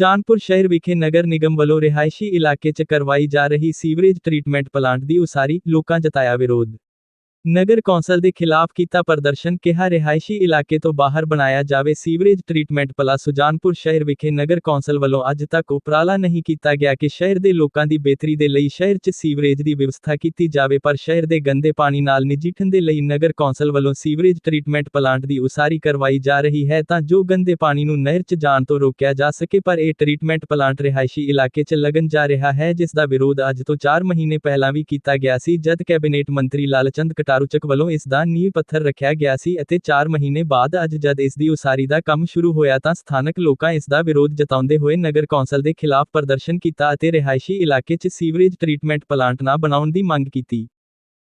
ਸੁਜਾਨਪੁਰ ਸ਼ਹਿਰ ਵਿਖੇ ਨਗਰ ਨਿਗਮ ਵੱਲੋਂ ਰਿਹਾਇਸ਼ੀ ਇਲਾਕੇ 'ਚ ਕਰਵਾਈ ਜਾ ਰਹੀ ਸੀਵਰੇਜ ਟ੍ਰੀਟਮੈਂਟ ਪਲਾਂਟ ਦੀ ਉਸਾਰੀ ਲੋਕਾਂ ਜਤਾਇਆ ਵਿਰੋਧ। ਨਗਰ ਕੌਂਸਲ ਦੇ ਖਿਲਾਫ ਕੀਤਾ ਪ੍ਰਦਰਸ਼ਨ ਕਿਹਾ ਰਿਹਾਇਸ਼ੀ ਇਲਾਕੇ ਤੋਂ ਬਾਹਰ ਬਣਾਇਆ ਜਾਵੇ ਸੀਵਰੇਜ ਟ੍ਰੀਟਮੈਂਟ ਪਲਾ ਸੁਜਾਨਪੁਰ ਸ਼ਹਿਰ ਵਿਖੇ ਨਗਰ ਕੌਂਸਲ ਵੱਲੋਂ ਅੱਜ ਤੱਕ ਉਪਰਾਲਾ ਨਹੀਂ ਕੀਤਾ ਗਿਆ ਕਿ ਸ਼ਹਿਰ ਦੇ ਲੋਕਾਂ ਦੀ ਬਿਹਤਰੀ ਦੇ ਲਈ ਸ਼ਹਿਰ 'ਚ ਸੀਵਰੇਜ ਦੀ ਵਿਵਸਥਾ ਕੀਤੀ ਜਾਵੇ, ਪਰ ਸ਼ਹਿਰ ਦੇ ਗੰਦੇ ਪਾਣੀ ਨਾਲ ਨਜਿੱਠਣ ਦੇ ਲਈ ਨਗਰ ਕੌਂਸਲ ਵੱਲੋਂ ਸੀਵਰੇਜ ਟ੍ਰੀਟਮੈਂਟ ਪਲਾਂਟ ਦੀ ਉਸਾਰੀ ਕਰਵਾਈ ਜਾ ਰਹੀ ਹੈ ਤਾਂ ਜੋ ਗੰਦੇ ਪਾਣੀ ਨੂੰ ਨਹਿਰ 'ਚ ਜਾਣ ਤੋਂ ਰੋਕਿਆ ਜਾ ਸਕੇ, ਪਰ ਇਹ ਟ੍ਰੀਟਮੈਂਟ ਪਲਾਂਟ ਰਿਹਾਇਸ਼ੀ ਇਲਾਕੇ 'ਚ ਲੱਗਣ ਜਾ ਰਿਹਾ ਹੈ, ਜਿਸ ਦਾ ਵਿਰੋਧ ਅੱਜ ਤੋਂ 4 ਮਹੀਨੇ ਪਹਿਲਾਂ ਵੀ ਕੀਤਾ ਗਿਆ ਸੀ, ਜਦ ਕੈਬਨਿਟ ਮੰਤਰੀ ਲਾਲਚੰਦ ਕਟਾਰੂਚਕ ਵੱਲੋਂ ਇਸ ਦਾ ਨੀਂਹ ਪੱਥਰ ਰੱਖਿਆ ਗਿਆ ਸੀ ਅਤੇ 4 ਮਹੀਨੇ ਬਾਅਦ ਅੱਜ ਜਦ ਇਸ ਦੀ ਉਸਾਰੀ ਦਾ ਕੰਮ ਸ਼ੁਰੂ ਹੋਇਆ ਤਾਂ ਸਥਾਨਕ ਲੋਕਾਂ ਇਸ ਦਾ ਵਿਰੋਧ ਜਤਾਉਂਦੇ ਹੋਏ ਨਗਰ ਕੌਂਸਲ ਦੇ ਖਿਲਾਫ ਪ੍ਰਦਰਸ਼ਨ ਕੀਤਾ ਅਤੇ ਰਿਹਾਇਸ਼ੀ ਇਲਾਕੇ 'ਚ ਸੀਵਰੇਜ ਟ੍ਰੀਟਮੈਂਟ ਪਲਾਂਟ ਨਾ ਬਣਾਉਣ ਦੀ ਮੰਗ ਕੀਤੀ।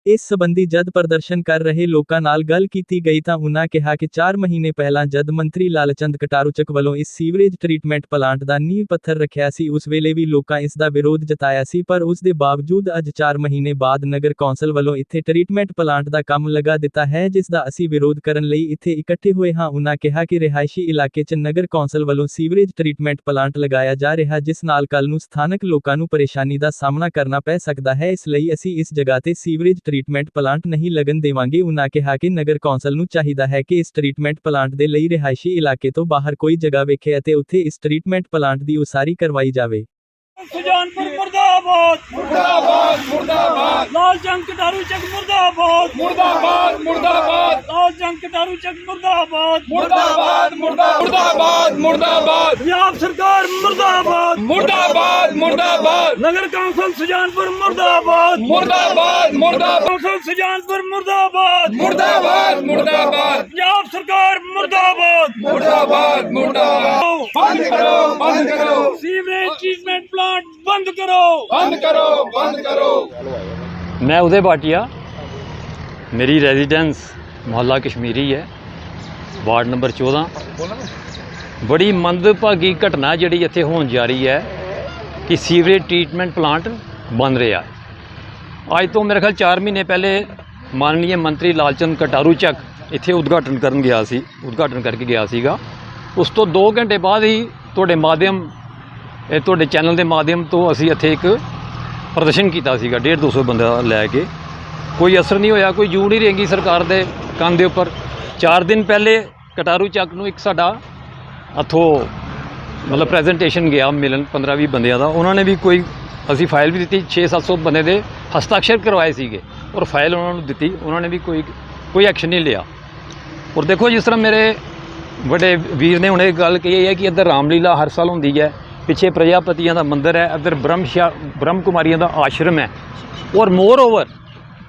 ਇਸ ਸਬੰਧੀ ਜਦ ਪ੍ਰਦਰਸ਼ਨ ਕਰ ਰਹੇ ਲੋਕਾਂ ਨਾਲ ਗੱਲ ਕੀਤੀ ਗਈ ਤਾਂ ਉਨ੍ਹਾਂ ਕਿਹਾ ਕਿ 4 ਮਹੀਨੇ ਪਹਿਲਾਂ ਜਦ ਮੰਤਰੀ ਲਾਲਚੰਦ ਕਟਾਰੂਚਕ ਵੱਲੋਂ ਇਸ ਸੀਵਰੇਜ ਟ੍ਰੀਟਮੈਂਟ ਪਲਾਂਟ ਦਾ ਨੀਂਹ ਪੱਥਰ ਰੱਖਿਆ ਸੀ, ਉਸ ਵੇਲੇ ਵੀ ਲੋਕਾਂ ਇਸ ਦਾ ਵਿਰੋਧ ਜਤਾਇਆ ਸੀ, ਪਰ ਉਸ ਦੇ ਬਾਵਜੂਦ ਅੱਜ 4 ਮਹੀਨੇ ਬਾਅਦ ਨਗਰ ਕੌਂਸਲ ਵੱਲੋਂ ਇੱਥੇ ਟ੍ਰੀਟਮੈਂਟ ਪਲਾਂਟ ਦਾ ਕੰਮ ਲਗਾ ਦਿੱਤਾ ਹੈ, ਜਿਸ ਦਾ ਅਸੀਂ ਵਿਰੋਧ ਕਰਨ ਲਈ ਇੱਥੇ ਇਕੱਠੇ ਹੋਏ ਹਾਂ, ਉਨ੍ਹਾਂ ਕਿਹਾ ਕਿ ਰਿਹਾਇਸ਼ੀ ਇਲਾਕੇ 'ਚ ਨਗਰ ਕੌਂਸਲ ਵੱਲੋਂ ਸੀਵਰੇਜ ਟ੍ਰੀਟਮੈਂਟ ਪਲਾਂਟ ਲਗਾਇਆ ਜਾ ਰਿਹਾ, ਜਿਸ ਨਾਲ ਕੱਲ ਨੂੰ ਸਥਾਨਕ ਲੋਕਾਂ ਨੂੰ ਪਰੇਸ਼ਾਨੀ ਦਾ ਸਾਹਮਣਾ ਕਰਨਾ ਪੈ ਸਕਦਾ ਹੈ, ਇਸ ਲਈ ਅਸੀਂ ਇਸ ਜਗ੍ਹਾ ਤੇ ਸੀਵਰੇਜ ਟ੍ਰੀਟਮੈਂਟ ਪਲਾਂਟ ਨਹੀਂ ਲੱਗਣ ਦੇਵਾਂਗੇ। ਉਨ੍ਹਾਂ ਕਿਹਾ ਕਿ ਨਗਰ ਕੌਂਸਲ ਨੂੰ ਚਾਹੀਦਾ ਹੈ ਕਿ ਇਸ ਟ੍ਰੀਟਮੈਂਟ ਪਲਾਂਟ ਦੇ ਲਈ ਰਿਹਾਇਸ਼ੀ ਇਲਾਕੇ ਤੋਂ ਬਾਹਰ ਕੋਈ ਜਗ੍ਹਾ ਵੇਖੇ ਅਤੇ ਉੱਥੇ ਇਸ ਟ੍ਰੀਟਮੈਂਟ ਪਲਾਂਟ ਦੀ ਉਸਾਰੀ ਕਰਵਾਈ ਜਾਵੇ। ਸੁਜਾਨਪੁਰ ਮੁਰਦਾਬਾਦ। ਮੁਰਦਾਬਾਦ ਮੁਰਦਾਬਾਦ। ਲਾਲ ਜੰਗ ਕਟਾਰੂ ਚੱਕ ਮੁਰਦਾਬਾਦ। ਮੁਰਦਾਬਾਦ ਮੁਰਦਾਬਾਦ। ਲਾਲ ਜੰਗ ਕਟਾਰੂ ਚੱਕ ਮੁਰਦਾਬਾਦ। ਮੁਰਦਾਬਾਦ ਮੁਰਦਾਬਾਦ। ਮੁਰਦਾਬਾਦ ਪੰਜਾਬ ਸਰਕਾਰ ਮੁਰਦਾਬਾਦ। ਮੁਰਦਾਬਾਦ ਮੁਰਦਾਬਾਦ। ਨਗਰ ਕੌਂਸਲ ਸੁਜਾਨਪੁਰ ਮੁਰਦਾਬਾਦ। ਮੁਰਦਾਬਾਦ ਮੁਰਦਾਬਾਦ। ਕੌਂਸਲ ਸੁਜਾਨਪੁਰ ਮੁਰਦਾਬਾਦ। ਮੁਰਦਾਬਾਦ ਮੁਰਦਾਬਾਦ। ਪੰਜਾਬ ਸਰਕਾਰ ਮੁਰਦਾਬਾਦ। ਮੁਰਦਾਬਾਦ ਮੁਰਦਾਬਾਦ। ਬੰਦ ਕਰੋ ਬੰਦ ਕਰੋ। ਸੀਵਰੇਜ ਟ੍ਰੀਟਮੈਂਟ ਪਲਾਂਟ ਬੰਦ ਕਰੋ। ਬੰਦ ਕਰੋ ਬੰਦ ਕਰੋ। ਮੈਂ ਉਦੇ ਭਾਟੀਆ ਮੇਰੀ ਰੈਜ਼ੀਡੈਂਸ ਮੁਹੱਲਾ ਕਸ਼ਮੀਰੀ ਹੈ। ਵਾਰਡ ਨੰਬਰ 14 ਬੜੀ ਮੰਦਭਾਗੀ ਘਟਨਾ ਜਿਹੜੀ ਇੱਥੇ ਹੋਣ ਜਾ ਰਹੀ ਹੈ ਕਿ ਸੀਵਰੇਜ ਟ੍ਰੀਟਮੈਂਟ ਪਲਾਂਟ ਬਣ ਰਿਹਾ ਅੱਜ ਤੋਂ ਮੇਰੇ ਖਿਆਲ 4 ਮਹੀਨੇ ਪਹਿਲੇ ਮਾਨਨੀय ਮੰਤਰੀ ਲਾਲਚੰਦ ਕਟਾਰੂ ਚੱਕ ਇੱਥੇ ਉਦਘਾਟਨ ਕਰਨ ਗਿਆ ਸੀ, ਉਦਘਾਟਨ ਕਰਕੇ ਗਿਆ ਸੀਗਾ। ਉਸ ਤੋਂ 2 ਘੰਟੇ ਬਾਅਦ ਹੀ ਤੁਹਾਡੇ ਮਾਧਿਅਮ ਇਹ ਤੁਹਾਡੇ ਚੈਨਲ ਦੇ ਮਾਧਿਅਮ ਤੋਂ ਅਸੀਂ ਇੱਥੇ ਇੱਕ ਪ੍ਰਦਰਸ਼ਨ ਕੀਤਾ ਸੀਗਾ 1.5 200 ਬੰਦਾ ਲੈ ਕੇ। ਕੋਈ ਅਸਰ ਨਹੀਂ ਹੋਇਆ, ਕੋਈ ਜੂ ਨਹੀਂ ਰਹੇਗੀ ਸਰਕਾਰ ਦੇ ਕੰਨ ਦੇ ਉੱਪਰ। 4 ਦਿਨ ਪਹਿਲੇ ਕਟਾਰੂ ਚੱਕ ਨੂੰ ਇੱਕ ਸਾਡਾ ਅਥੋ ਮਤਲਬ ਪ੍ਰੈਜੈਂਟੇਸ਼ਨ ਗਿਆ ਮਿਲਣ 15 20 ਬੰਦਿਆਂ ਦਾ। ਉਹਨਾਂ ਨੇ ਵੀ ਕੋਈ, ਅਸੀਂ ਫਾਈਲ ਵੀ ਦਿੱਤੀ 6 700 ਬੰਦੇ ਦੇ ਹਸਤਾਖਰ ਕਰਵਾਏ ਸੀਗੇ ਔਰ ਫਾਈਲ ਉਹਨਾਂ ਨੂੰ ਦਿੱਤੀ। ਉਹਨਾਂ ਨੇ ਵੀ ਕੋਈ ਕੋਈ ਐਕਸ਼ਨ ਨਹੀਂ ਲਿਆ। ਔਰ ਦੇਖੋ, ਜਿਸ ਤਰ੍ਹਾਂ ਮੇਰੇ ਵੱਡੇ ਵੀਰ ਨੇ ਹੁਣੇ ਗੱਲ ਕਹੀ ਹੈ ਕਿ ਇੱਧਰ ਰਾਮਲੀਲਾ ਹਰ ਸਾਲ ਹੁੰਦੀ ਹੈ। ਪਿੱਛੇ ਪ੍ਰਜਾਪਤੀਆਂ ਦਾ ਮੰਦਿਰ ਹੈ, ਇੱਧਰ ਬ੍ਰਹਮਸ਼ਾ ਬ੍ਰਹਮ ਕੁਮਾਰੀਆਂ ਦਾ ਆਸ਼ਰਮ ਹੈ। ਔਰ ਮੋਰ ਓਵਰ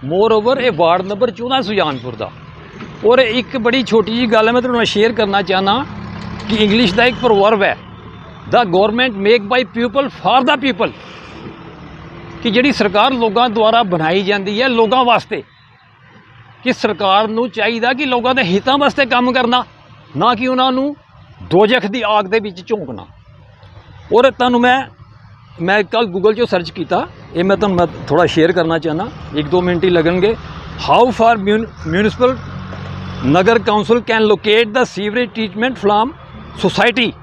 ਮੋਰ ਓਵਰ ਇਹ ਵਾਰਡ ਨੰਬਰ 14 ਸੁਜਾਨਪੁਰ ਦਾ। ਔਰ ਇੱਕ ਬੜੀ ਛੋਟੀ ਜੀ ਗੱਲ ਹੈ, ਮੈਂ ਤੁਹਾਨੂੰ ਨਾਲ ਸ਼ੇਅਰ ਕਰਨਾ ਚਾਹਨਾ ਕਿ ਇੰਗਲਿਸ਼ ਦਾ ਇੱਕ ਪ੍ਰੋਵਰਬ ਹੈ the government make by people for the people ਕਿ ਜਿਹੜੀ ਸਰਕਾਰ ਲੋਕਾਂ ਦੁਆਰਾ ਬਣਾਈ ਜਾਂਦੀ ਹੈ ਲੋਕਾਂ ਵਾਸਤੇ। ਕਿ ਸਰਕਾਰ ਨੂੰ ਚਾਹੀਦਾ ਕਿ ਲੋਕਾਂ ਦੇ ਹਿੱਤਾਂ ਵਾਸਤੇ ਕੰਮ ਕਰਨਾ, ਨਾ ਕਿ ਉਹਨਾਂ ਨੂੰ ਦੋਜਖ ਦੀ ਆਗ ਦੇ ਵਿੱਚ ਝੋਂਕਣਾ। ਔਰ ਤੁਹਾਨੂੰ ਮੈਂ ਮੈਂ ਕੱਲ ਗੂਗਲ 'ਚੋਂ ਸਰਚ ਕੀਤਾ। ਇਹ ਮੈਂ ਤੁਹਾਨੂੰ, ਮੈਂ ਥੋੜਾ ਸ਼ੇਅਰ ਕਰਨਾ ਚਾਹਨਾ ਇੱਕ ਦੋ ਮਿੰਟ ਹੀ ਲੱਗਣਗੇ। How far municipal Nagar council can locate the sewerage treatment from society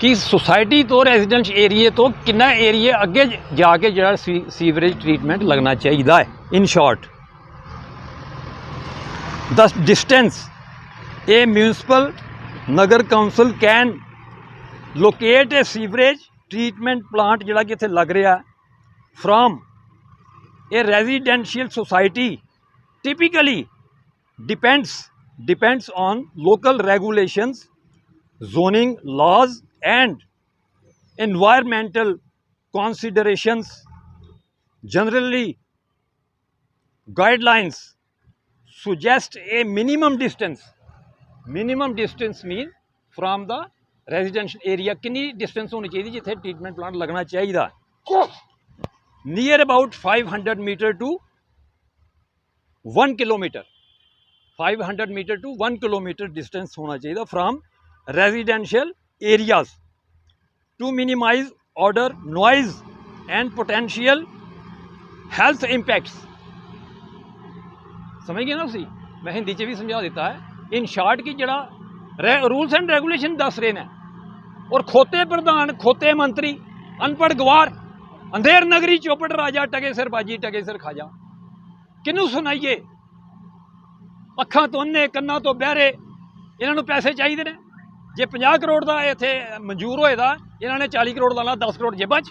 ਕਿ ਸੋਸਾਇਟੀ ਤੋਂ ਰੈਜ਼ੀਡੈਂਸ਼ ਏਰੀਏ ਤੋਂ ਕਿੰਨਾ ਏਰੀਆ ਅੱਗੇ ਜਾ ਕੇ ਜਿਹੜਾ ਸੀ- ਸੀਵਰੇਜ ਟ੍ਰੀਟਮੈਂਟ ਲੱਗਣਾ ਚਾਹੀਦਾ ਹੈ? ਇਨ ਸ਼ਾਰਟ the ਡਿਸਟੈਂਸ ਇਹ municipal ਨਗਰ council can locate a sewerage treatment plant ਜਿਹੜਾ ਕਿ ਇੱਥੇ ਲੱਗ ਰਿਹਾ from a residential society typically depends depends on local regulations zoning laws and environmental considerations generally guidelines suggest a minimum distance minimum distance mean from the residential area ਕਿੰਨੀ distance ਹੋਣੀ ਚਾਹੀਦੀ ਜਿੱਥੇ treatment plant ਲੱਗਣਾ ਚਾਹੀਦਾ? Near about 500 metre to 1 kilometre 500 metre to 1 kilometre distance ਹੋਣਾ ਚਾਹੀਦਾ from residential areas to minimize odor noise and potential health impacts ਸਮਝ ਗਏ ਨਾ ਤੁਸੀਂ? ਮੈਂ ਹਿੰਦੀ 'ਚ ਵੀ ਸਮਝਾ ਦਿੱਤਾ ਹੈ। ਇਨ ਸ਼ਾਰਟ ਕਿ ਜਿਹੜਾ ਰੂਲਸ ਐਂਡ ਰੈਗੂਲੇਸ਼ਨ ਦੱਸ ਰਹੇ ਨੇ। ਔਰ ਖੋਤੇ ਪ੍ਰਧਾਨ, ਖੋਤੇ ਮੰਤਰੀ ਅਨਪੜ ਗਵਾਰ, ਅੰਧੇਰ ਨਗਰੀ ਚੋਪੜ ਰਾਜਾ ਟਗੇ ਸਿਰ, ਬਾਜੀ ਟਗੇ ਸਿਰ ਖਾਜਾ ਕਿਹਨੂੰ ਸੁਣਾਈਏ? ਅੱਖਾਂ ਤੋਂ ਅੰਨੇ, ਕੰਨਾਂ ਤੋਂ ਬਹਿਰੇ, ਇਹਨਾਂ ਨੂੰ ਪੈਸੇ ਚਾਹੀਦੇ ਨੇ। ਜੇ 50 ਕਰੋੜ ਦਾ ਇੱਥੇ ਮਨਜ਼ੂਰ ਹੋਏ ਦਾ ਇਹਨਾਂ ਨੇ 40 ਕਰੋੜ ਲਾਣਾ 10 ਕਰੋੜ ਜੇਬਾਂ 'ਚ।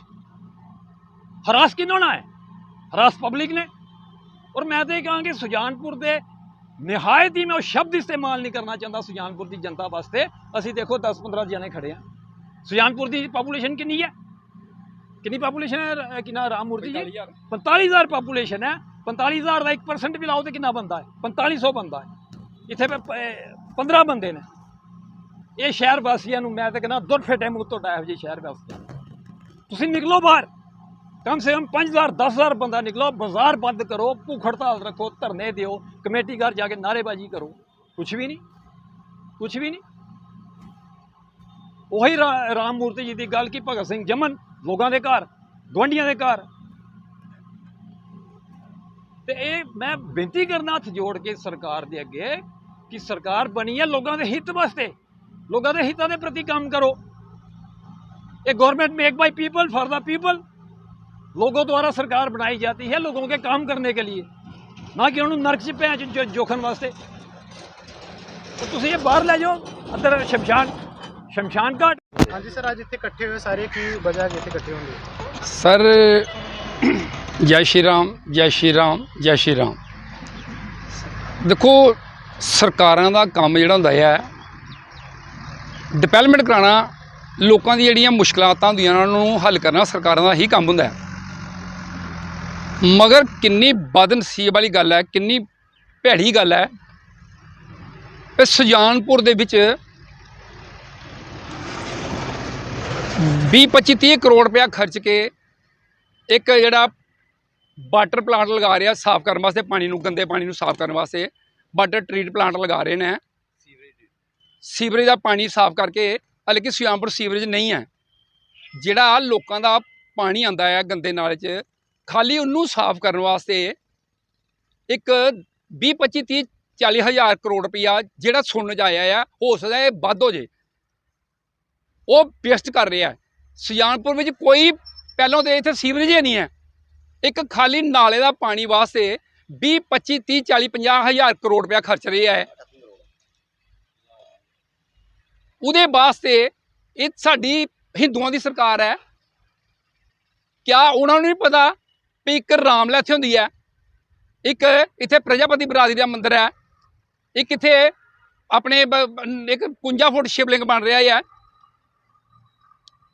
ਹਰਾਸ ਕਿਹਨੂੰ ਨਾ ਹੈ? ਹਰਾਸ ਪਬਲਿਕ ਨੇ। ਔਰ ਮੈਂ ਤਾਂ ਇਹ ਕਹਾਂਗੇ ਸੁਜਾਨਪੁਰ ਦੇ ਨਿਹਾਇਤ ਹੀ ਮੈਂ ਉਹ ਸ਼ਬਦ ਇਸਤੇਮਾਲ ਨਹੀਂ ਕਰਨਾ ਚਾਹੁੰਦਾ, ਸੁਜਾਨਪੁਰ ਦੀ ਜਨਤਾ ਵਾਸਤੇ। ਅਸੀਂ ਦੇਖੋ 10-15 ਜਣੇ ਖੜੇ ਆ। ਸੁਜਾਨਪੁਰ ਦੀ ਪਾਪੂਲੇਸ਼ਨ ਕਿੰਨੀ ਹੈ? ਕਿੰਨੀ ਪਾਪੂਲੇਸ਼ਨ ਹੈ ਕਿੰਨਾ ਰਾਮ ਮੂਰਤੀ ਜੀ? 45000 ਪਾਪੂਲੇਸ਼ਨ ਹੈ। 45000 ਦਾ 1% ਵੀ ਲਾਓ ਤੇ ਕਿੰਨਾ ਬੰਦਾ ਹੈ? 4500 ਬੰਦਾ ਹੈ। ਇੱਥੇ ਪੇ ਪ- ਅਹ 15 ਬੰਦੇ ਨੇ। ਇਹ ਸ਼ਹਿਰ ਵਾਸੀਆਂ ਨੂੰ ਮੈਂ ਤਾਂ ਕਹਿੰਦਾ ਦੁੱਧ ਫੇਟੇ ਮੂੰਹ ਤੋਂ ਡਾਇਬ ਜੀ ਸ਼ਹਿਰ ਵਾਸੀਆਂ। ਤੁਸੀਂ ਨਿਕਲੋ ਬਾਹਰ। ਕਮ ਸੇ ਕਮ 5000 10000 ਬੰਦਾ ਨਿਕਲੋ। ਬਾਜ਼ਾਰ ਬੰਦ ਕਰੋ। ਭੁੱਖ ਹੜਤਾਲ ਰੱਖੋ। ਧਰਨੇ ਦਿਓ। ਕਮੇਟੀ ਘਰ ਜਾ ਕੇ ਨਾਅਰੇਬਾਜ਼ੀ ਕਰੋ। ਕੁਝ ਵੀ ਨਹੀਂ। ਕੁਝ ਵੀ ਨਹੀਂ। ਉਹੀ ਰਾਮ ਮੂਰਤੀ ਜੀ ਦੀ ਗੱਲ ਕੀ ਭਗਤ ਸਿੰਘ ਜਮਨ ਲੋਕਾਂ ਦੇ ਘਰ ਗਵੰਡੀਆਂ ਦੇ ਘਰ। ਤੇ ਇਹ ਮੈਂ ਬੇਨਤੀ ਕਰਨਾ ਹੱਥ ਜੋੜ ਕੇ ਸਰਕਾਰ ਦੇ ਅੱਗੇ ਕਿ ਸਰਕਾਰ ਬਣੀ ਹੈ ਲੋਕਾਂ ਦੇ ਹਿੱਤ ਵਾਸਤੇ। ਲੋਕਾਂ ਦੇ ਹਿੱਤਾਂ ਦੇ ਪ੍ਰਤੀ ਕੰਮ ਕਰੋ। ਇਹ government make by people for the people लोगों ਦੁਆਰਾ ਸਰਕਾਰ ਬਣਾਈ जाती ਹੈ ਲੋਕਾਂ ਦੇ ਕੰਮ ਕਰਨ के लिए ना कि उन्होंने नर्क च भैं ਜੋਖਣ ਵਾਸਤੇ। ਤੁਸੀਂ ਇਹ ਬਾਹਰ ਲੈ ਜਾਓ जाओ ਸ਼ਮਸ਼ਾਨ ਸ਼ਮਸ਼ਾਨ ਘਾਟ ਹਾਂਜੀ ਸਰ ਅੱਜ ਇੱਥੇ ਇਕੱਠੇ ਹੋਏ ਸਾਰੇ ਕੀ ਵਜ੍ਹਾ ਕਿ ਇੱਥੇ ਇਕੱਠੇ ਹੋਣ ਦੀ? ਸਰ ਜੈ ਸ਼੍ਰੀ ਰਾਮ ਜੈ ਸ਼੍ਰੀ ਰਾਮ ਜੈ ਸ਼੍ਰੀ ਰਾਮ। ਦੇਖੋ ਸਰਕਾਰਾਂ ਦਾ ਕੰਮ ਜਿਹੜਾ ਹੁੰਦਾ ਹੈ ਡਿਵੈਲਪਮੈਂਟ ਕਰਾਉਣਾ ਲੋਕਾਂ ਦੀ ਜਿਹੜੀਆਂ ਮੁਸ਼ਕਲਾਤਾਂ ਹੁੰਦੀਆਂ ਉਹਨਾਂ ਨੂੰ ਹੱਲ ਕਰਨਾ ਸਰਕਾਰਾਂ ਦਾ ਹੀ ਕੰਮ ਹੁੰਦਾ ਹੈ ਮਗਰ ਕਿੰਨੀ ਬਦਨਸੀਬ ਵਾਲੀ ਗੱਲ ਹੈ ਕਿੰਨੀ ਭੈੜੀ ਗੱਲ ਹੈ। ਇਹ ਸੁਜਾਨਪੁਰ ਦੇ ਵਿੱਚ 20 25 30 ਕਰੋੜ ਰੁਪਇਆ ਖਰਚ ਕੇ ਇੱਕ ਜਿਹੜਾ ਵਾਟਰ ਪਲਾਂਟ ਲਗਾ ਰਿਹਾ ਸਾਫ਼ ਕਰਨ ਵਾਸਤੇ, ਪਾਣੀ ਨੂੰ, ਗੰਦੇ ਪਾਣੀ ਨੂੰ ਸਾਫ਼ ਕਰਨ ਵਾਸਤੇ, ਵਾਟਰ ਟਰੀਟ ਪਲਾਂਟ ਲਗਾ ਰਹੇ ਨੇ। ਸੀਵਰੇਜ ਦਾ ਪਾਣੀ ਸਾਫ਼ ਕਰਕੇ ਹਾਲਾਂਕਿ ਕਿ ਸੀਵਰੇਜ ਨਹੀਂ ਹੈ। ਜਿਹੜਾ ਲੋਕਾਂ ਦਾ ਪਾਣੀ ਆਂਦਾ ਹੈ ਗੰਦੇ ਨਾਲੇ 'ਚ, ਖਾਲੀ ਉਹਨੂੰ ਸਾਫ਼ ਕਰਨ ਵਾਸਤੇ ਇੱਕ 20 25 30 40 ਹਜ਼ਾਰ ਕਰੋੜ ਰੁਪਇਆ ਜਿਹੜਾ ਸੁਣਨ 'ਚ ਆਇਆ ਆ, ਹੋ ਸਕਦਾ ਇਹ ਵੱਧ ਹੋ ਜੇ। ਉਹ ਵੇਸਟ ਕਰ ਰਿਹਾ ਸੁਜਾਨਪੁਰ ਵਿੱਚ ਕੋਈ ਪਹਿਲਾਂ ਤੇ ਇੱਥੇ ਸੀਵਰੇਜ ਹੀ ਨਹੀਂ ਹੈ। ਇੱਕ ਖਾਲੀ ਨਾਲੇ ਦਾ ਪਾਣੀ ਵਾਸਤੇ 20 25 30 40 50 ਹਜ਼ਾਰ ਕਰੋੜ ਰੁਪਇਆ ਖਰਚ ਰਿਹਾ ਹੈ। ਉਹਦੇ ਵਾਸਤੇ ਇਹ ਸਾਡੀ ਹਿੰਦੂਆਂ ਦੀ ਸਰਕਾਰ ਹੈ। ਕਿਆ ਉਹਨਾਂ ਨੂੰ ਨਹੀਂ ਪਤਾ ਵੀ ਇੱਕ ਰਾਮਲਾ ਇੱਥੇ ਹੁੰਦੀ ਹੈ? ਇੱਕ ਇੱਥੇ ਪ੍ਰਜਾਪਤੀ ਬਰਾਦਰੀ ਦਾ ਮੰਦਿਰ ਹੈ। ਇੱਕ ਇੱਥੇ ਆਪਣੇ ਇੱਕ 51 ਫੁੱਟ ਸ਼ਿਵਲਿੰਗ ਬਣ ਰਿਹਾ ਹੈ।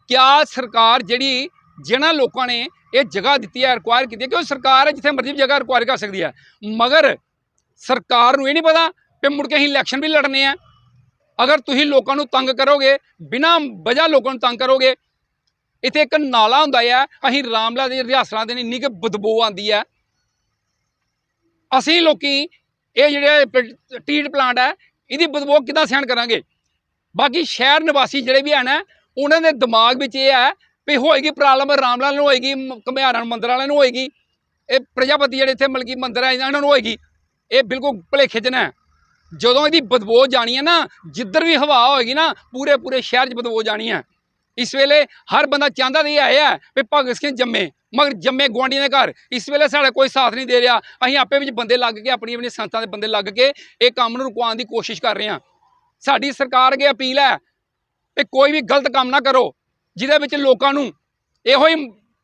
ਕਿਆ ਸਰਕਾਰ ਜਿਹੜੀ ਜਿਹਨਾਂ ਲੋਕਾਂ ਨੇ ਇਹ ਜਗ੍ਹਾ ਦਿੱਤੀ ਹੈ ਰਿਕੁਆਇਰ ਕੀਤੀ ਹੈ, ਕਿਉਂ ਸਰਕਾਰ ਹੈ ਜਿੱਥੇ ਮਰਜ਼ੀ ਜਗ੍ਹਾ ਰਿਕੁਆਇਰ ਕਰ ਸਕਦੀ ਹੈ। ਮਗਰ ਸਰਕਾਰ ਨੂੰ ਇਹ ਨਹੀਂ ਪਤਾ ਕਿ ਮੁੜ ਕੇ ਅਸੀਂ ਇਲੈਕਸ਼ਨ ਵੀ ਲੜਨੇ ਆ। ਅਗਰ ਤੁਸੀਂ ਲੋਕਾਂ ਨੂੰ ਤੰਗ ਕਰੋਗੇ, ਬਿਨਾਂ ਵਜ੍ਹਾ ਲੋਕਾਂ ਨੂੰ ਤੰਗ ਕਰੋਗੇ, ਇੱਥੇ ਇੱਕ ਨਾਲਾ ਹੁੰਦਾ ਹੈ ਅਸੀਂ ਰਾਮਲਾ ਦੇ ਰਿਹਾਸਲਾਂ ਦੇ ਇੰਨੀ ਕਿ ਬਦਬੂ ਆਉਂਦੀ ਹੈ ਅਸੀਂ ਲੋਕੀ ਇਹ ਜਿਹੜੇ ਪ- ਟੀਟ ਪਲਾਂਟ ਹੈ ਇਹਦੀ ਬਦਬੂ ਕਿੱਦਾਂ ਸਹਿਣ ਕਰਾਂਗੇ? ਬਾਕੀ ਸ਼ਹਿਰ ਨਿਵਾਸੀ ਜਿਹੜੇ ਵੀ ਹਨ ਉਹਨਾਂ ਦੇ ਦਿਮਾਗ ਵਿੱਚ ਇਹ ਹੈ ਵੀ ਹੋਏਗੀ ਪ੍ਰੋਬਲਮ, ਰਾਮਲਾਲ ਨੂੰ ਹੋਏਗੀ, ਮ- ਮੰਦਰ ਵਾਲਿਆਂ ਨੂੰ ਹੋਏਗੀ। ਇਹ ਪ੍ਰਜਾਪਤੀ ਜਿਹੜੇ ਇੱਥੇ ਮਲਕੀ ਮੰਦਰ ਹੈ ਇਹਨਾਂ ਨੂੰ ਹੋਏਗੀ। ਇਹ ਬਿਲਕੁਲ ਭੁਲੇਖੇ 'ਚ ਨਾ। ਜਦੋਂ ਇਹਦੀ ਬਦਬੂ ਜਾਣੀ ਹੈ ਨਾ, ਜਿੱਧਰ ਵੀ ਹਵਾ ਹੋਏਗੀ ਨਾ ਪੂਰੇ ਪੂਰੇ ਸ਼ਹਿਰ 'ਚ ਬਦਬੂ ਜਾਣੀ ਹੈ। ਇਸ ਵੇਲੇ ਹਰ ਬੰਦਾ ਚਾਹੁੰਦਾ ਤਾਂ ਇਹ ਆਇਆ ਵੀ ਭਗਤ ਸਿੰਘ ਜੰਮੇ, ਮਗਰ ਜੰਮੇ ਗੁਆਂਢੀਆਂ ਦੇ ਘਰ। ਇਸ ਵੇਲੇ ਸਾਡਾ ਕੋਈ ਸਾਥ ਨਹੀਂ ਦੇ ਰਿਹਾ। ਅਸੀਂ ਆਪੇ ਵਿੱਚ ਬੰਦੇ ਲੱਗ ਕੇ, ਆਪਣੀ ਆਪਣੀ ਸੰਸਥਾ ਦੇ ਬੰਦੇ ਲੱਗ ਕੇ ਇਹ ਕੰਮ ਨੂੰ ਰੁਕਵਾਉਣ ਦੀ ਕੋਸ਼ਿਸ਼ ਕਰ ਰਹੇ ਹਾਂ। ਸਾਡੀ ਸਰਕਾਰ ਅੱਗੇ ਅਪੀਲ ਹੈ ਵੀ ਕੋਈ ਵੀ ਗਲਤ ਕੰਮ ਨਾ ਕਰੋ, ਜਿਹਦੇ ਵਿੱਚ ਲੋਕਾਂ ਨੂੰ ਇਹੋ ਹੀ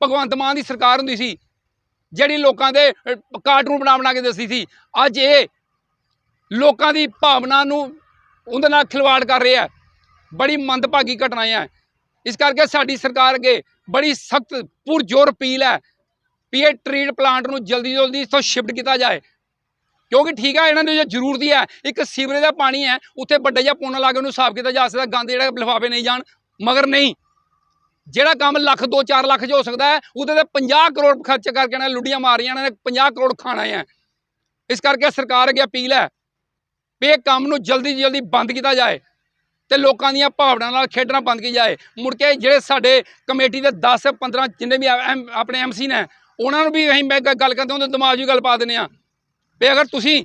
ਭਗਵੰਤ ਮਾਨ ਦੀ ਸਰਕਾਰ ਹੁੰਦੀ ਸੀ, ਜਿਹੜੀ ਲੋਕਾਂ ਦੇ ਕਾਰਟੂਨ ਬਣਾ ਬਣਾ ਕੇ ਦੱਸਦੀ ਸੀ। ਅੱਜ ਇਹ ਲੋਕਾਂ ਦੀ ਭਾਵਨਾ ਨੂੰ ਉਹਦੇ ਨਾਲ ਖਿਲਵਾੜ ਕਰ ਰਿਹਾ ਹੈ। ਬੜੀ ਮੰਦਭਾਗੀ ਘਟਨਾ ਹੈ। ਇਸ ਕਰਕੇ ਸਾਡੀ ਸਰਕਾਰ ਅੱਗੇ ਬੜੀ ਸਖਤ, ਪੁਰਜੋਰ ਅਪੀਲ ਹੈ ਵੀ ਇਹ ਟ੍ਰੀਟ ਪਲਾਂਟ ਨੂੰ ਜਲਦੀ ਜਲਦੀ ਇੱਥੋਂ ਸ਼ਿਫਟ ਕੀਤਾ ਜਾਏ। ਕਿਉਂਕਿ ਠੀਕ ਹੈ ਇਹਨਾਂ ਨੂੰ ਜੋ ਜ਼ਰੂਰਤ ਹੈ ਇੱਕ ਸੀਵਰੇਜ ਦਾ ਪਾਣੀ ਹੈ, ਉੱਥੇ ਵੱਡਾ ਜਿਹਾ ਪੋਨਾ ਲਾ ਕੇ ਉਹਨੂੰ ਸਾਫ਼ ਕੀਤਾ ਜਾ ਸਕਦਾ, ਗੰਦ ਜਿਹੜਾ ਲਿਫਾਫੇ ਨਹੀਂ ਜਾਣ, ਮਗਰ ਨਹੀਂ। ਜਿਹੜਾ ਕੰਮ ਲੱਖ 2-4 ਲੱਖ 'ਚ ਹੋ ਸਕਦਾ ਹੈ, ਉਹਦੇ ਤੇ 50 ਕਰੋੜ ਖਰਚ ਕਰਕੇ ਇਹਨਾਂ ਨੇ ਲੁੱਡੀਆਂ ਮਾਰੀਆਂ, ਇਹਨਾਂ ਨੇ 50 ਕਰੋੜ ਖਾਣਾ ਹੈ। ਇਸ ਕਰਕੇ ਸਰਕਾਰ ਅੱਗੇ ਅਪੀਲ ਹੈ ਵੀ ਇਹ ਕੰਮ ਨੂੰ ਜਲਦੀ ਤੋਂ ਜਲਦੀ ਬੰਦ ਕੀਤਾ ਜਾਏ ਤੇ ਲੋਕਾਂ ਦੀਆਂ ਭਾਵਨਾਵਾਂ ਨਾਲ ਖੇਡਣਾ ਬੰਦ ਕੀਤਾ ਜਾਏ। ਮੁੜ ਕੇ ਜਿਹੜੇ ਸਾਡੇ ਕਮੇਟੀ ਦੇ 10 15 ਜਿੰਨੇ ਵੀ ਐਮ- ਆਪਣੇ ਐਮਸੀ ਨੇ, ਉਹਨਾਂ ਨੂੰ ਵੀ ਅਸੀਂ ਮੈਂ ਗ- ਗੱਲ ਕਰਦੇ ਉਹਦੇ ਦਿਮਾਗ 'ਚ ਵੀ ਗੱਲ ਪਾ ਦਿੰਦੇ ਆ ਵੀ ਅਗਰ ਤੁਸੀਂ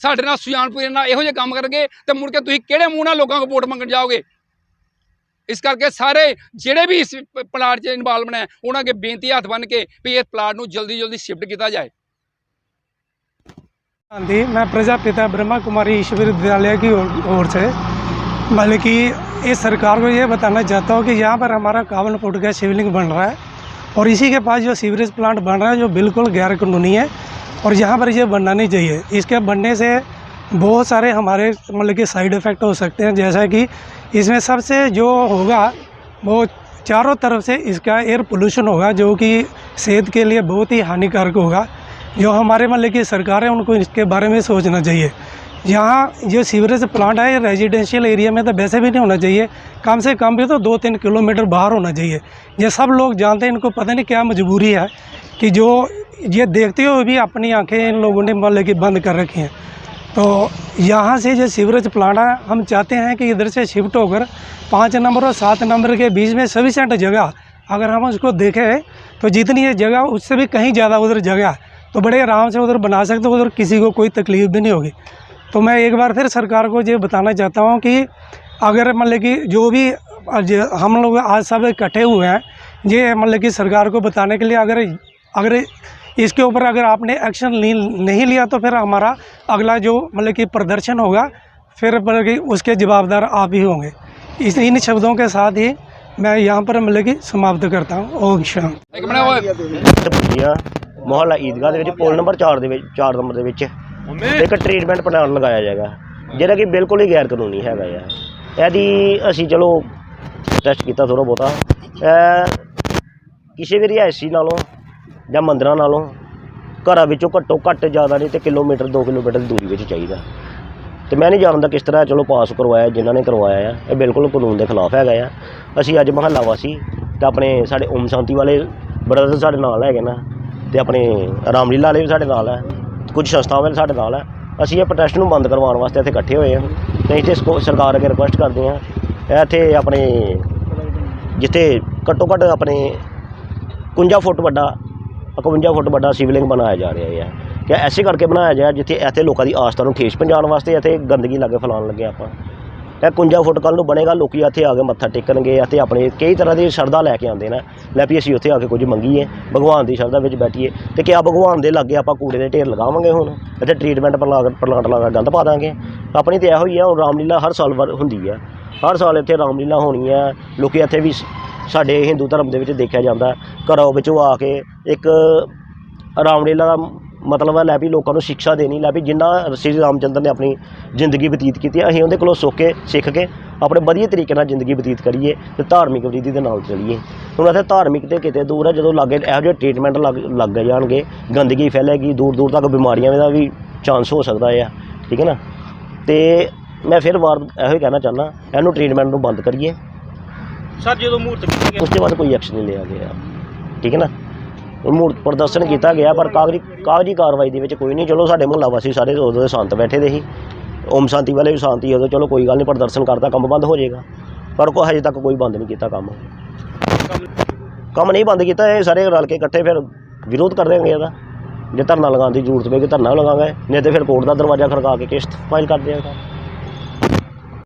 ਸਾਡੇ ਨਾਲ ਸੁਜਾਨਪੁਰ ਨਾਲ ਇਹੋ ਜਿਹੇ ਕੰਮ ਕਰਨਗੇ ਤੇ ਮੁੜ ਕੇ ਤੁਸੀਂ ਕਿਹੜੇ ਮੂੰਹ ਨਾਲ ਲੋਕਾਂ ਕੋਲ ਵੋਟ ਮੰਗਣ ਜਾਓਗੇ ਇਸ ਕਰਕੇ ਸਾਰੇ ਜਿਹੜੇ ਵੀ ਇਸ ਪ- ਪਲਾਟ 'ਚ ਇਨਵੋਲਵ ਨੇ ਉਹਨਾਂ ਅੱਗੇ ਬੇਨਤੀ ਹੱਥ ਬੰਨ੍ਹ ਕੇ ਵੀ ਇਹ ਪਲਾਟ ਨੂੰ ਜਲਦੀ ਜਲਦੀ ਸ਼ਿਫਟ ਕੀਤਾ ਜਾਏ गांधी मैं प्रजापिता ब्रह्मा कुमारी ईश्वर विद्यालय की ओर ओर से मतलब कि इस सरकार को ये बताना चाहता हूँ कि यहाँ पर हमारा कावन फुट का शिवलिंग बन रहा है और इसी के पास जो सीवरेज प्लांट बन रहा है जो बिल्कुल गैर कानूनी है और यहाँ पर ये बनना नहीं चाहिए। इसके बनने से बहुत सारे हमारे मतलब कि साइड इफ़ेक्ट हो सकते हैं, जैसा कि इसमें सबसे जो होगा, वो चारों तरफ़ से इसका एयर पोल्यूशन होगा, जो कि सेहत के लिए बहुत ही हानिकारक होगा। जो हमारे मतलब की सरकार है, उनको इसके बारे में सोचना चाहिए। यहाँ जो सीवरेज प्लांट है रेजिडेंशियल एरिया में तो वैसे भी नहीं होना चाहिए। कम से कम भी तो दो तीन किलोमीटर बाहर होना चाहिए। ये सब लोग जानते हैं, इनको पता नहीं क्या मजबूरी है कि जो ये देखते हुए भी अपनी आँखें इन लोगों ने मतलब कि बंद कर रखी हैं। तो यहाँ से जो सीवरेज प्लांट है, हम चाहते हैं कि इधर से शिफ्ट होकर पाँच नंबर और सात नंबर के बीच में सफिशेंट जगह, अगर हम उसको देखें तो जितनी ये जगह उससे भी कहीं ज़्यादा उधर जगह तो बड़े आराम से उधर बना सकते हो, उधर किसी को कोई तकलीफ़ भी नहीं होगी। तो मैं एक बार फिर सरकार को ये बताना चाहता हूँ कि अगर मतलब कि जो भी हम लोग आज सब इकट्ठे हुए हैं, ये मतलब कि सरकार को बताने के लिए अगर अगर इसके ऊपर अगर आपने एक्शन नहीं नहीं लिया तो फिर हमारा अगला जो मतलब कि प्रदर्शन होगा फिर मतलब कि उसके जवाबदार आप ही होंगे इस इन शब्दों के साथ ही मैं यहाँ पर मतलब कि समाप्त करता हूँ ओम शाम ਇੱਕ ਮਿੰਟ ਓਏ ਤਬਦੀਲੀਆਂ ਮੁਹੱਲਾ ਈਦਗਾਹ ਦੇ ਵਿੱਚ ਪੋਲ ਨੰਬਰ 4 ਦੇ ਵਿੱਚ 4 ਨੰਬਰ ਦੇ ਵਿੱਚ ਇੱਕ ਟ੍ਰੀਟਮੈਂਟ ਪਲਾਂਟ ਲਗਾਇਆ ਜਾਏਗਾ ਜਿਹੜਾ ਕਿ ਬਿਲਕੁਲ ਹੀ ਗੈਰ ਕਾਨੂੰਨੀ ਹੈਗਾ ਆ ਇਹਦੀ ਅਸੀਂ ਚਲੋ ਟੈਸਟ ਕੀਤਾ ਥੋੜਾ ਬਹੁਤਾ ਇਹ ਕਿਸੇ ਵੀ ਰਿਹਾਇਸ਼ੀ ਨਾਲੋਂ ਜਾਂ ਮੰਦਰਾਂ ਨਾਲੋਂ ਘਰਾਂ ਵਿੱਚੋਂ ਘੱਟੋ ਘੱਟ ਜ਼ਿਆਦਾ ਨਹੀਂ ਤੇ ਕਿਲੋਮੀਟਰ 2 ਕਿਲੋਮੀਟਰ ਦੀ ਦੂਰੀ ਵਿੱਚ ਚਾਹੀਦਾ। ਤੇ ਮੈਂ ਨਹੀਂ ਜਾਣਦਾ ਕਿਸ ਤਰ੍ਹਾਂ ਚਲੋ ਪਾਸ ਕਰਵਾਇਆ, ਜਿਨ੍ਹਾਂ ਨੇ ਕਰਵਾਇਆ ਆ। ਇਹ ਬਿਲਕੁਲ ਕਾਨੂੰਨ ਦੇ ਖਿਲਾਫ ਹੈਗਾ ਆ। ਅਸੀਂ ਅੱਜ ਮਹੱਲਾ ਵਾਸੀ ਤੇ ਆਪਣੇ ਸਾਡੇ ਓਮ ਸ਼ਾਂਤੀ ਵਾਲੇ ਬ੍ਰਦਰ ਸਾਡੇ ਨਾਲ ਹੈਗੇ ਨਾ ਤੇ ਆਪਣੇ ਰਾਮਲੀਲਾ ਵਾਲੇ ਵੀ ਸਾਡੇ ਨਾਲ ਹੈ ਕੁਝ ਸੰਸਥਾਵਾਂ ਵੀ ਸਾਡੇ ਨਾਲ ਹੈ ਅਸੀਂ ਇਹ ਪ੍ਰੋਟੈਸਟ ਨੂੰ ਬੰਦ ਕਰਵਾਉਣ ਵਾਸਤੇ ਇੱਥੇ ਇਕੱਠੇ ਹੋਏ ਹਾਂ ਤੇ ਇੱਥੇ ਸਕੋ- ਸਰਕਾਰ ਅੱਗੇ ਰਿਕੁਐਸਟ ਕਰਦੇ ਹਾਂ ਇਹ ਇੱਥੇ ਆਪਣੇ ਜਿੱਥੇ ਘੱਟੋ ਘੱਟ ਆਪਣੇ 51 ਫੁੱਟ ਵੱਡਾ 51 ਫੁੱਟ ਵੱਡਾ ਸਿਵਲਿੰਗ ਬਣਾਇਆ ਜਾ ਰਿਹਾ ਹੈ। ਕਿ ਐਸੇ ਕਰਕੇ ਬਣਾਇਆ ਜਾ ਜਿੱਥੇ ਇੱਥੇ ਲੋਕਾਂ ਦੀ ਆਸਥਾ ਨੂੰ ਠੇਸ ਪਹੁੰਚਾਉਣ ਵਾਸਤੇ ਇੱਥੇ ਗੰਦਗੀ ਲਾਗੇ ਫੈਲਾਉਣ ਲੱਗੇ ਆਪਾਂ। ਇਹ 51 ਫੁੱਟ ਕੱਲ ਨੂੰ ਬਣੇਗਾ, ਲੋਕੀ ਇੱਥੇ ਆ ਕੇ ਮੱਥਾ ਟੇਕਣਗੇ ਅਤੇ ਆਪਣੇ ਕਈ ਤਰ੍ਹਾਂ ਦੀ ਸ਼ਰਧਾ ਲੈ ਕੇ ਆਉਂਦੇ ਨੇ। ਲੈ ਵੀ ਅਸੀਂ ਉੱਥੇ ਆ ਕੇ ਕੁਝ ਮੰਗੀਏ, ਭਗਵਾਨ ਦੀ ਸ਼ਰਧਾ ਵਿੱਚ ਬੈਠੀਏ। ਤੇ ਕਿਆ ਭਗਵਾਨ ਦੇ ਲਾਗੇ ਆਪਾਂ ਕੂੜੇ ਦੇ ਢੇਰ ਲਗਾਵਾਂਗੇ ਹੁਣ? ਇੱਥੇ ਟ੍ਰੀਟਮੈਂਟ ਪਲਾਂਟ ਪਲਾਂਟ ਲਗਾ ਗੰਦ ਪਾ ਦਾਂਗੇ। ਆਪਣੀ ਤੇ ਇਹੋ ਹੀ ਆ, ਹੁਣ ਰਾਮਲੀਲਾ ਹਰ ਸਾਲ ਵਰ- ਹੁੰਦੀ ਹੈ ਹਰ ਸਾਲ ਇੱਥੇ ਰਾਮਲੀਲਾ ਹੋਣੀ ਹੈ ਲੋਕੀ ਇੱਥੇ ਵੀ ਸਾਡੇ ਹਿੰਦੂ ਧਰਮ ਦੇ ਵਿੱਚ ਦੇਖਿਆ ਜਾਂਦਾ। ਘਰੋਂ ਵਿੱਚੋਂ ਆ ਕੇ ਇੱਕ ਰਾਮਲੀਲਾ ਦਾ ਮਤਲਬ ਹੈ ਲੈ ਵੀ ਲੋਕਾਂ ਨੂੰ ਸਿੱਖਿਆ ਦੇਣੀ, ਲੈ ਵੀ ਜਿੰਨਾ ਸ੍ਰੀ ਰਾਮਚੰਦਰ ਨੇ ਆਪਣੀ ਜ਼ਿੰਦਗੀ ਬਤੀਤ ਕੀਤੀ ਅਸੀਂ ਉਹਦੇ ਕੋਲੋਂ ਸੁੱਖ ਕੇ, ਸਿੱਖ ਕੇ ਆਪਣੇ ਵਧੀਆ ਤਰੀਕੇ ਨਾਲ ਜ਼ਿੰਦਗੀ ਬਤੀਤ ਕਰੀਏ ਤੇ ਧਾਰਮਿਕ ਵਿਧੀ ਦੇ ਨਾਲ ਚੱਲੀਏ। ਹੁਣ ਇੱਥੇ ਧਾਰਮਿਕ ਤੇ ਕਿਤੇ ਦੂਰ ਹੈ ਜਦੋਂ ਲਾਗੇ ਇਹੋ ਜਿਹੇ ਟ੍ਰੀਟਮੈਂਟ ਲੱਗ ਲੱਗ ਜਾਣਗੇ, ਗੰਦਗੀ ਫੈਲੇਗੀ, ਦੂਰ ਦੂਰ ਤੱਕ ਬਿਮਾਰੀਆਂ ਦਾ ਵੀ ਚਾਂਸ ਹੋ ਸਕਦਾ ਹੈ ਠੀਕ ਹੈ ਨਾ? ਤੇ ਮੈਂ ਫਿਰ ਵਾਰ ਇਹੋ ਹੀ ਕਹਿਣਾ ਚਾਹੁੰਦਾ, ਇਹਨੂੰ ਟ੍ਰੀਟਮੈਂਟ ਨੂੰ ਬੰਦ ਕਰੀਏ। ਸਰ, ਜਦੋਂ ਮੂਰਤ ਉਸ ਤੋਂ ਬਾਅਦ ਕੋਈ ਐਕਸ਼ਨ ਨਹੀਂ ਲਿਆ ਗਿਆ ਠੀਕ ਹੈ ਨਾ ਮੂਰਤ ਪ੍ਰਦਰਸ਼ਨ ਕੀਤਾ ਗਿਆ ਪਰ ਕਾਗਜ਼ੀ ਕਾਗਜ਼ੀ ਕਾਰਵਾਈ ਦੇ ਵਿੱਚ ਕੋਈ ਨਹੀਂ ਚਲੋ ਸਾਡੇ ਮੁਹੱਲਾ ਵਾਸੀ ਸਾਰੇ ਉਦੋਂ ਦੇ ਸ਼ਾਂਤ ਬੈਠੇ ਦੇ ਸੀ ਓਮ ਸ਼ਾਂਤੀ ਵਾਲੇ ਵੀ ਸ਼ਾਂਤੀ ਉਦੋਂ ਚਲੋ ਕੋਈ ਗੱਲ ਨਹੀਂ ਪ੍ਰਦਰਸ਼ਨ ਕਰਤਾ ਕੰਮ ਬੰਦ ਹੋ ਜਾਏਗਾ ਪਰ ਕੋ ਹਜੇ ਤੱਕ ਕੋਈ ਬੰਦ ਨਹੀਂ ਕੀਤਾ ਕੰਮ ਕੰਮ ਨਹੀਂ ਬੰਦ ਕੀਤਾ ਇਹ ਸਾਰੇ ਰਲ ਕੇ ਇਕੱਠੇ ਫਿਰ ਵਿਰੋਧ ਕਰ ਦੇਣਗੇ ਇਹਦਾ ਜੇ ਧਰਨਾ ਲਗਾਉਣ ਦੀ ਜ਼ਰੂਰਤ ਪਏਗੀ ਧਰਨਾ ਲਗਾਵਾਂਗੇ ਨਹੀਂ ਤੇ ਫਿਰ ਕੋਰਟ ਦਾ ਦਰਵਾਜ਼ਾ ਖੜਕਾ ਕੇ ਕੇਸ ਫਾਈਲ ਕਰ ਦਿਆਂਗੇ